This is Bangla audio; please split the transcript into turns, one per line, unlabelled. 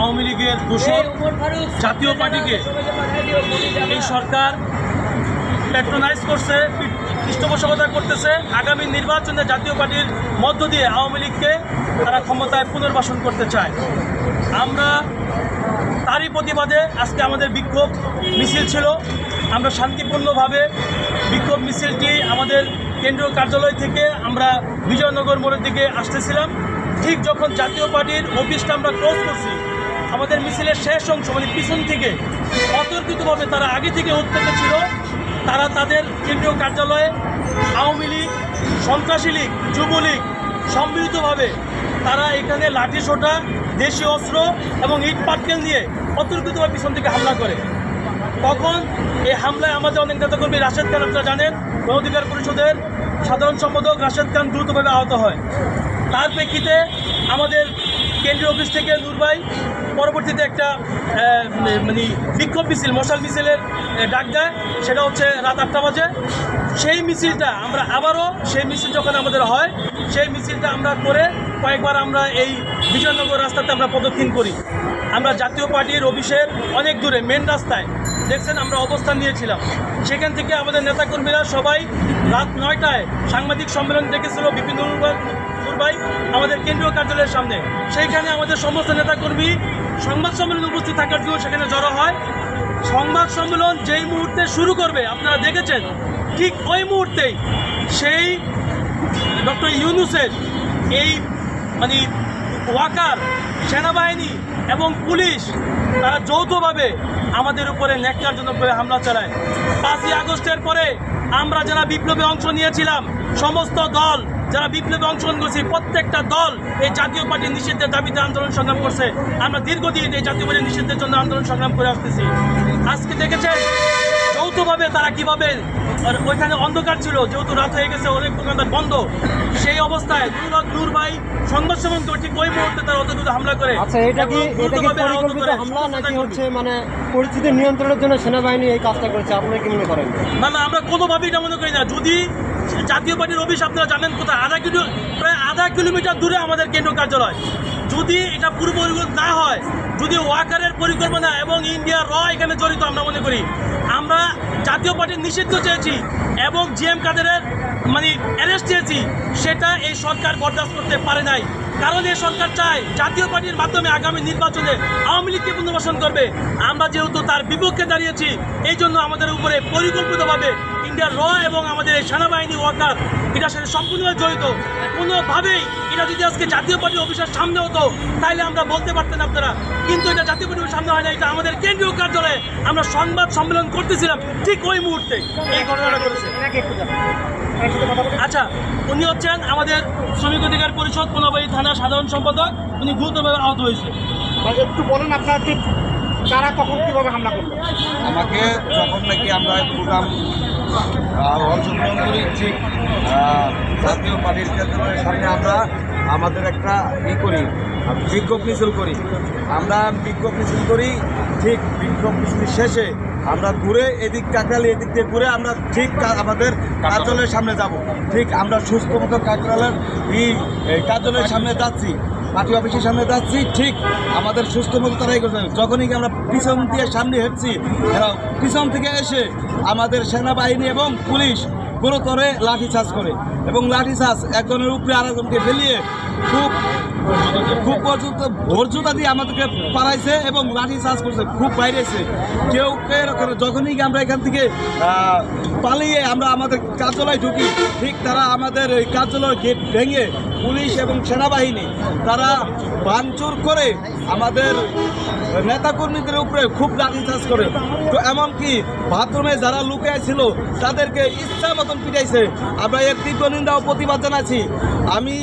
আওয়ামী লীগের দোষর জাতীয় পার্টিকে এই সরকার প্যাট্রোনাইজ করছে পৃষ্ঠপোষকতা করতেছে। আগামী নির্বাচনে জাতীয় পার্টির মধ্য দিয়ে আওয়ামী লীগকে তারা ক্ষমতায় পুনর্বাসন করতে চায়। আমরা তারই প্রতিবাদে আজকে আমাদের বিক্ষোভ মিছিল ছিল। আমরা শান্তিপূর্ণভাবে বিক্ষোভ মিছিলটি আমাদের কেন্দ্রীয় কার্যালয় থেকে আমরা বিজয়নগর মোড়ের দিকে আসতেছিলাম। ঠিক যখন জাতীয় পার্টির অফিসটা আমরা ক্লোজ করছি আমাদের মিছিলের শেষ অংশ মানে পিছন থেকে অতর্কিতভাবে তারা আগে থেকে উৎপন্ন ছিল, তারা তাদের কেন্দ্রীয় কার্যালয়ে আওয়ামী লীগ, সন্ত্রাসী লীগ যুবলীগ সম্মিলিতভাবে তারা এখানে লাঠি সোটা দেশীয় অস্ত্র এবং ইট পাটকেল নিয়ে অতর্কিতভাবে পিছন থেকে হামলা করে। তখন এই হামলায় আমাদের অনেক নেতাকর্মী, রাশেদ খান আপনারা জানেন অধিকার পরিষদের সাধারণ সম্পাদক রাশেদ খান দ্রুতভাবে আহত হয়। তার প্রেক্ষিতে আমাদের অফিস থেকে নুরবাই পরবর্তীতে একটা মানে বিক্ষোভ মিছিল, মশাল মিছিলের ডাক দেয়। সেটা হচ্ছে রাত আটটা বাজে। সেই মিছিলটা আমরা আবারও, সেই মিছিল যখন আমাদের হয়, সেই মিছিলটা আমরা করে কয়েকবার আমরা এই বিজয়নগর রাস্তাতে আমরা প্রদক্ষিণ করি। আমরা জাতীয় পার্টির অফিসের অনেক দূরে মেন রাস্তায়, দেখছেন আমরা অবস্থান নিয়েছিলাম। সেখান থেকে আমাদের নেতাকর্মীরা সবাই রাত নয়টায় সাংবাদিক সম্মেলন ডেকেছিল বিপিন ভাই, আমাদের কেন্দ্রীয় কার্যালয়ের সামনে। সেইখানে আমাদের সমস্ত নেতাকর্মী সংবাদ সম্মেলনে উপস্থিত থাকার জন্য সেখানে জড়ো হয়। সংবাদ সম্মেলন যেই মুহূর্তে শুরু করবে, আপনারা দেখেছেন, ঠিক ওই মুহূর্তেই সেই ডক্টর ইউনুসের এই মানে ওয়াকার, সেনাবাহিনী এবং পুলিশ, তারা যৌথভাবে আমাদের উপরে ন্যাক্কারজনক করে হামলা চালায়। পাঁচই আগস্টের পরে আমরা যারা বিপ্লবে অংশ নিয়েছিলাম, সমস্ত দল যারা বিপ্লবে অংশগ্রহণ করছি প্রত্যেকটা দল এই জাতীয় পার্টির নিষিদ্ধের দাবিতে আন্দোলন সংগ্রাম করছে। আমরা দীর্ঘদিন এই জাতীয় পার্টির নিষিদ্ধের জন্য আন্দোলন সংগ্রাম করে আসতেছি। আজকে দেখেছেন যৌথভাবে তারা কীভাবে ওইখানে অন্ধকার ছিল যেহেতু রাত হয়ে গেছে অনেক দোকানদার বন্ধ। সেই অবস্থায় নূর নূর ভাই সম্মেলন করে ঠিক ওই মুহূর্তে তারা অতটুকু হামলা করে।
আচ্ছা এটা কি এটা কি পরিকল্পিত হামলা নাকি হচ্ছে মানে পরিস্থিতি নিয়ন্ত্রণের জন্য সেনাবাহিনী এই কাজটা করেছে? আপনারা কি মনে করেন?
না না আমরা কোনোভাবেই এটা মনে করি না। যদি জাতীয় পার্টির অফিস আপনারা জানেন কোথায়? আধা কিলো প্রায় আধা কিলোমিটার দূরে আমাদের কেন্দ্র কার্যালয়। যদি এটা পূর্ব পরিকল্পনা না হয়, যদি ওয়াকারের পরিকল্পনা এবং ইন্ডিয়া র এখানে জড়িত আমরা মনে করি, আমরা জাতীয় পার্টির নিষিদ্ধ চেয়েছি এবং জিএম কাদেরের মানে অ্যারেস্ট চেয়েছি সেটা এই সরকার বরদাস্ত করতে পারে নাই। কারণ এই সরকার চায় জাতীয় পার্টির মাধ্যমে আগামী নির্বাচনে আওয়ামী লীগকে পুনর্বাসন করবে। আমরা যেহেতু তার বিপক্ষে দাঁড়িয়েছি, এই জন্য আমাদের উপরে পরিকল্পিতভাবে ইন্ডিয়ার র এবং আমাদের এই সেনাবাহিনী ওয়াকার এটার সাথে সম্পূর্ণভাবে জড়িত। কোনোভাবেই এটা যদি আজকে জাতীয় পার্টির অফিসের সামনে হতো তাহলে আমরা বলতে পারতেন আপনারা কিন্তু এটা জাতীয় পার্টির সামনে হয় না এটা আমাদের কেন্দ্রীয় কার্যালয়ে আমরা সংবাদ সম্মেলন করতেছিলাম ঠিক ওই মুহূর্তে। এই ঘটনাটা ঘটেছে। আচ্ছা উনি হচ্ছেন আমাদের শ্রমিক অধিকার পরিষদ কোনাবাড়ি থানা সাধারণ সম্পাদক উনি গুরুতরভাবে আহত হয়েছে।
একটু বলেন আপনার ঠিক কারা কখন কীভাবে হামলা করল?
আমাকে যখন নাকি আমরা প্রোগ্রাম অংশগ্রহণ করি ঠিক জাতীয় পার্টির কেন্দ্রের সামনে আমরা আমাদের একটা ই করি, বিক্ষোভ মিছিল করি। আমরা বিক্ষোভ মিছিল করি, ঠিক বিক্ষোভ মিছিল শেষে আমরা ঘুরে এদিক কাকরালি, এদিক দিয়ে ঘুরে আমরা ঠিক আমাদের কার্যালয়ের সামনে যাব। ঠিক আমরা সুস্থ মতো কাকরালের এই কার্যালয়ের সামনে যাচ্ছি। পার্টি অফিসের সামনে যাচ্ছি, ঠিক আমাদের সুস্থ মতো তারাই করছে যখনই আমরা পিছন দিয়ে সামনে হেঁটছি এরা পিছন থেকে এসে আমাদের সেনাবাহিনী এবং পুলিশ গুরুতরে লাঠিচার্জ করে। এবং লাঠিচার্জ একজনের উপরে আরেকজনকে ফেলিয়ে খুব খুব পর্যন্ত ভোরজুতা দিয়ে আমাদেরকে পাড়াইছে এবং লাঠি চার্জ করছে, খুব বাইরেছে। কেউ যখনই আমরা এখান থেকে পালিয়ে আমরা আমাদের কার্যালয় ঢুকি, ঠিক তারা আমাদের এই কার্যালয়ের গেট ভেঙে পুলিশ এবং সেনাবাহিনী, তারা ভাঙচুর করে আমাদের নেতাকর্মীদের উপরে খুব লাঠি চার্জ করে। তো এমনকি বাথরুমে যারা লুকিয়ে ছিল, তাদেরকে ইচ্ছা মতন পিটাইছে। আমরা এর তীব্র নিন্দা ও প্রতিবাদ জানাচ্ছি। আমি